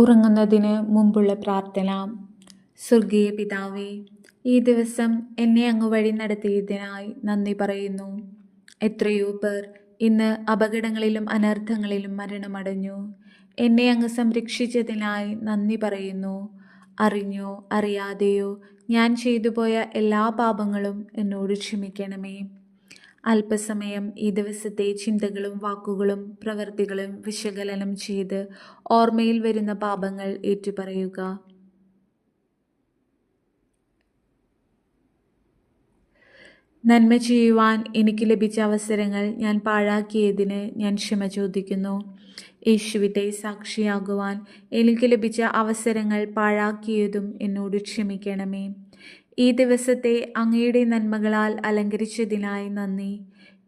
ഉറങ്ങുന്നതിന് മുമ്പുള്ള പ്രാർത്ഥന. സ്വർഗീയ പിതാവേ ഈ ദിവസം എന്നെ അങ്ങ് വഴി നടത്തിയതിനായി നന്ദി പറയുന്നു. എത്രയോ പേർ ഇന്ന് അപകടങ്ങളിലും അനർത്ഥങ്ങളിലും മരണമടഞ്ഞു. എന്നെ അങ്ങ് സംരക്ഷിച്ചതിനായി നന്ദി പറയുന്നു. അറിഞ്ഞോ അറിയാതെയോ ഞാൻ ചെയ്തു പോയ എല്ലാ പാപങ്ങളും എന്നോട് ക്ഷമിക്കണമേ. അല്പസമയം ഈ ദിവസത്തെ ചിന്തകളും വാക്കുകളും പ്രവൃത്തികളും വിശകലനം ചെയ്ത് ഓർമ്മയിൽ വരുന്ന പാപങ്ങൾ ഏറ്റുപറയുക. നന്മ ചെയ്യുവാൻ എനിക്ക് ലഭിച്ച അവസരങ്ങൾ ഞാൻ പാഴാക്കിയതിന് ഞാൻ ക്ഷമ ചോദിക്കുന്നു. യേശുവിന്റെ സാക്ഷിയാകുവാൻ എനിക്ക് ലഭിച്ച അവസരങ്ങൾ പാഴാക്കിയതും എന്നോട് ക്ഷമിക്കണമേ. ഈ ദിവസത്തെ അങ്ങയുടെ നന്മകളാൽ അലങ്കരിച്ചതിനായി നന്ദി.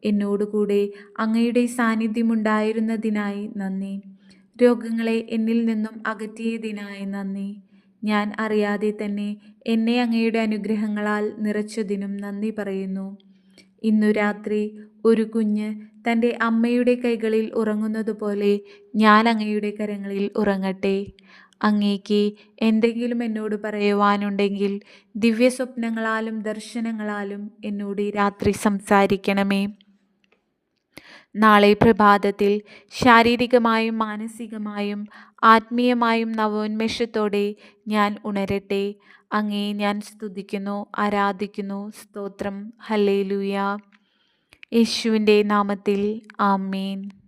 എന്നോടുകൂടെ അങ്ങയുടെ സാന്നിധ്യമുണ്ടായിരുന്നതിനായി നന്ദി. രോഗങ്ങളെ എന്നിൽ നിന്നും അകറ്റിയതിനായി നന്ദി. ഞാൻ അറിയാതെ തന്നെ എന്നെ അങ്ങയുടെ അനുഗ്രഹങ്ങളാൽ നിറച്ചതിനും നന്ദി പറയുന്നു. ഇന്നു രാത്രി ഒരു കുഞ്ഞ് തന്റെ അമ്മയുടെ കൈകളിൽ ഉറങ്ങുന്നതുപോലെ ഞാൻ അങ്ങയുടെ കരങ്ങളിൽ ഉറങ്ങട്ടെ. അങ്ങേക്ക് എന്തെങ്കിലും എന്നോട് പറയുവാനുണ്ടെങ്കിൽ ദിവ്യസ്വപ്നങ്ങളാലും ദർശനങ്ങളാലും എന്നോട് രാത്രി സംസാരിക്കണമേ. നാളെ പ്രഭാതത്തിൽ ശാരീരികമായും മാനസികമായും ആത്മീയമായും നവോന്മേഷത്തോടെ ഞാൻ ഉണരട്ടെ. അങ്ങേ ഞാൻ സ്തുതിക്കുന്നു ആരാധിക്കുന്നു സ്തോത്രം. ഹല്ലേലൂയ. യേശുവിന്റെ നാമത്തിൽ ആമേൻ.